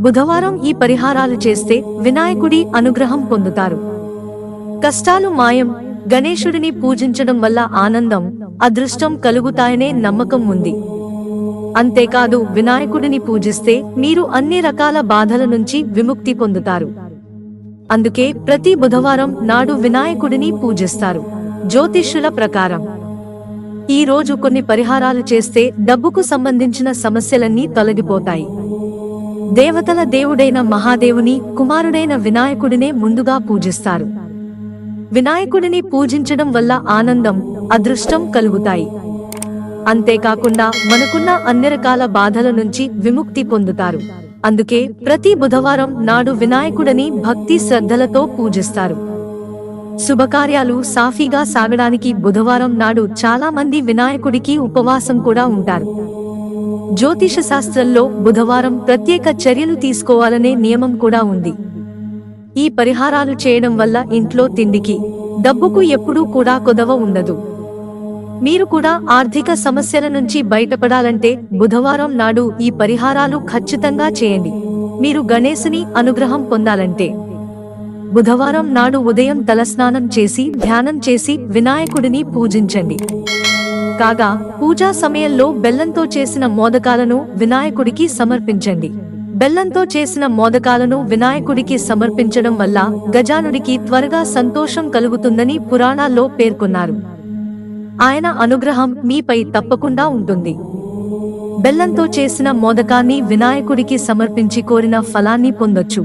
బుధవారం ఈ పరిహారాలు చేస్తే వినాయకుడి అనుగ్రహం పొందుతారు. కష్టాలు మాయం గణేశుడిని పూజించడం వల్ల ఆనందం అదృష్టం కలుగుతాయనే నమ్మకం ఉంది. అంతేకాదు వినాయకుడిని పూజిస్తే మీరు అన్ని రకాల బాధల నుంచి విముక్తి పొందుతారు. అందుకే ప్రతి బుధవారం నాడు వినాయకుడిని పూజిస్తారు. జ్యోతిష్యుల ప్రకారం. ఈ రోజు కొన్ని పరిహారాలు చేస్తే డబ్బుకు సంబంధించిన సమస్యలన్నీ తొలగిపోతాయి. దేవతల దేవుడైన మహాదేవుని కుమారుడైన వినాయకుడినే ముందుగా పూజిస్తారు. వినాయకుడిని పూజించడం వల్ల ఆనందం అదృష్టం కలుగుతాయి. అంతేకాకుండా మనకున్న అన్ని రకాల బాధల నుంచి విముక్తి పొందుతారు. అందుకే ప్రతి బుధవారం నాడు వినాయకుడని భక్తి శ్రద్ధలతో పూజిస్తారు. శుభకార్యాలు సాఫీగా సాగడానికి బుధవారం నాడు చాలా మంది వినాయకుడికి ఉపవాసం కూడా ఉంటారు. జ్యోతిష శాస్త్రంలో బుధవారం ప్రత్యేక చర్యలు తీసుకోవాలనే నియమం కూడా ఉంది. ఈ పరిహారాలు చేయడం వల్ల ఇంట్లో తిండికి డబ్బుకు ఎప్పుడూ కూడా కొదవ ఉండదు. మీరు కూడా ఆర్థిక సమస్యల నుంచి బయటపడాలంటే బుధవారం నాడు ఈ పరిహారాలు ఖచ్చితంగా చేయండి. మీరు గణేశుని అనుగ్రహం పొందాలంటే. బుధవారం నాడు ఉదయం తలస్నానం చేసి ధ్యానం చేసి వినాయకుడిని పూజించండి. కాగా పూజా సమయంలో బెల్లంతో చేసిన మోదకాలను వినాయకుడికి సమర్పించండి. బెల్లంతో చేసిన మోదకాలను వినాయకుడికి సమర్పించడం వల్ల గజానుడికి త్వరగా సంతోషం కలుగుతుందని పురాణాల్లో పేర్కొన్నారు. ఆయన అనుగ్రహం మీపై తప్పకుండా ఉంటుంది. బెల్లంతో చేసిన మోదకాన్ని వినాయకుడికి సమర్పించి కోరిన ఫలాన్ని పొందొచ్చు.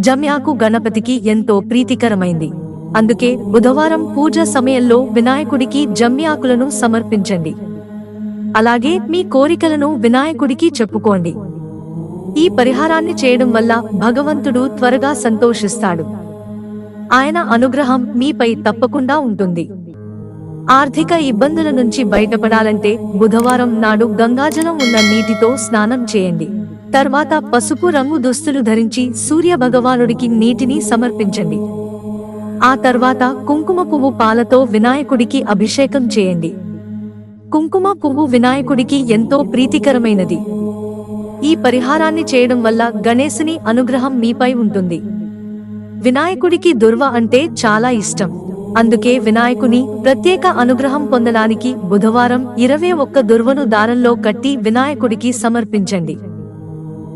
జమ్యాకు గణపతికి ఎంతో ప్రీతికరమైంది. అందుకే బుధవారం పూజ సమయంలో వినాయకుడికి జమ్యాకులను సమర్పించండి. అలాగే మీ కోరికలను వినాయకుడికి చెప్పుకోండి. ఈ పరిహారాన్ని చేయడం వల్ల భగవంతుడు త్వరగా సంతోషిస్తాడు. ఆయన అనుగ్రహం మీపై తప్పకుండా ఉంటుంది. ఆర్థిక ఇబ్బందుల నుంచి బయటపడాలంటే బుధవారం నాడు గంగాజలం ఉన్న నీటితో స్నానం చేయండి. తర్వాత పసుపు రంగు దుస్తులు ధరించి సూర్య భగవానుడికి నీటిని సమర్పించండి. ఆ తర్వాత కుంకుమ పువ్వు పాలతో వినాయకుడికి అభిషేకం చేయండి. కుంకుమ పువ్వు వినాయకుడికి ఎంతో ప్రీతికరమైనది. ఈ పరిహారాన్ని చేయడం వల్ల గణేశుని అనుగ్రహం మీపై ఉంటుంది. వినాయకుడికి దుర్వ అంటే చాలా ఇష్టం. అందుకే వినాయకుని ప్రత్యేక అనుగ్రహం పొందడానికి బుధవారం ఇరవై ఒక్క దుర్వను దారంలో కట్టి వినాయకుడికి సమర్పించండి.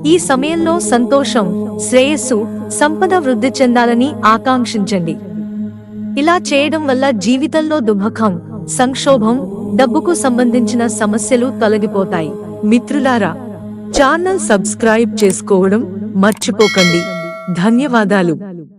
ఈ సమయంలో సంతోషం శ్రేయస్సు సంపద వృద్ధి చెందాలని ఆకాంక్షించండి. ఇలా చేయడం వల్ల జీవితంలో దుఃఖం సంక్షోభం డబ్బుకు సంబంధించిన సమస్యలు తొలగిపోతాయి. మిత్రులారా ఛానల్ సబ్స్క్రైబ్ చేసుకోవడం మర్చిపోకండి. ధన్యవాదాలు.